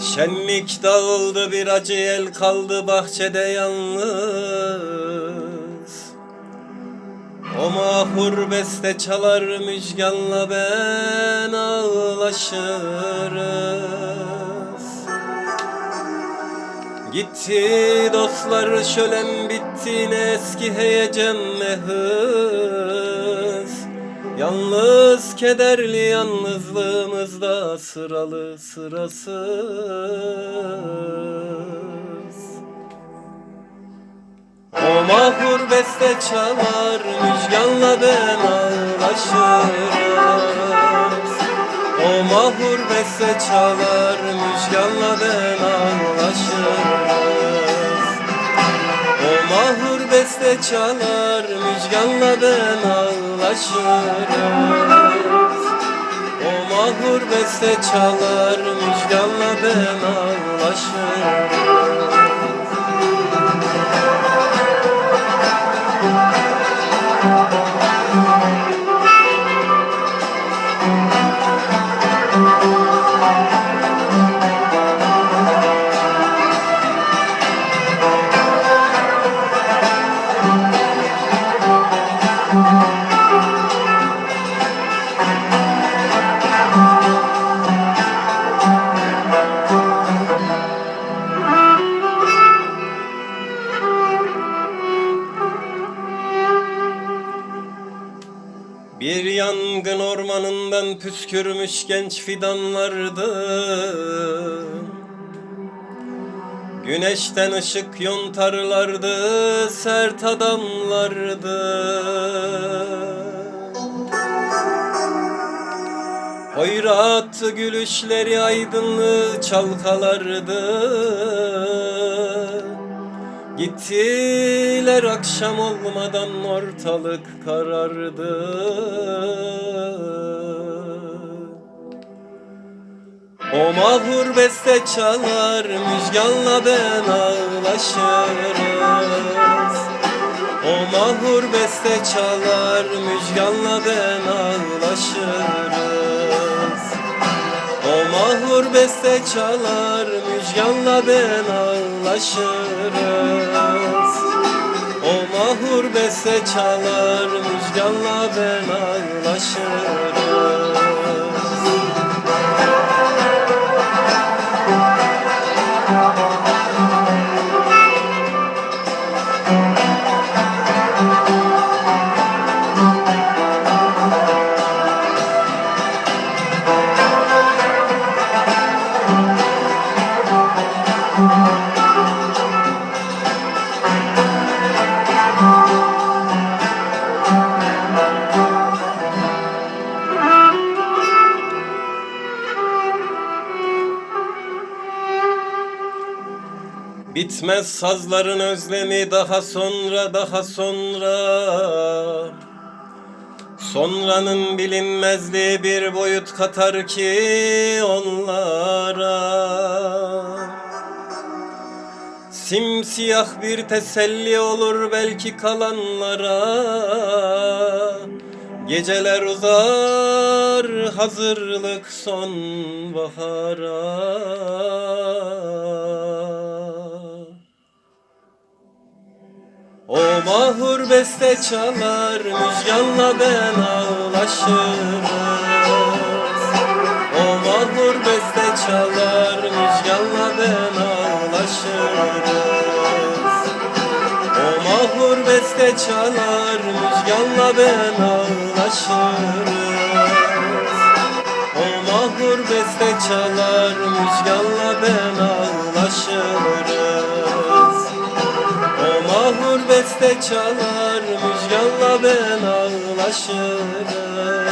Güneş dağıldı bir acı el kaldı bahçede yalnız. O mahur beste çalar müjganla ben ağlaşırız. Gitti dostlar şölen bitti ne eski heyecan ne hız Yalnız kederli yalnızlığımızda sıralı sırasız. O mahur beste çalar müjganla ben ağlaşırız O mahur beste çalar müjganla ben ağlaşırız beste çalar müjganla ben ağlaşırız O mahur beste çalar müjganla ben ağlaşırız Bir yangın ormanından püskürmüş genç fidanlardı Güneşten ışık yontarlardı sert adamlardı. Hoyrat gülüşleri aydınlığı çalkalardı Gittiler akşam olmadan ortalık karardı. O mahur beste çalar müjganla ben ağlaşırız. O mahur beste çalar müjganla ben ağlaşırız beste çalar müjganla ben ağlaşırız. O mahur beste çalar müjganla ben ağlaşırız Bitmez sazların özlemi daha sonra daha sonra. Sonranın bilinmezliği bir boyut katar ki onlara Simsiyah bir teselli olur belki kalanlara. Geceler uzar hazırlık sonbahara. O mahur beste çalar müjganla ben ağlaşırız. O mahur beste çalar müjganla ben ağlaşırız O mahur beste çalar müjganla ben ağlaşırız. O mahur beste çalar müjganla ben ağlaşırız. O mahur beste çalar müjganla ben ağlaşırız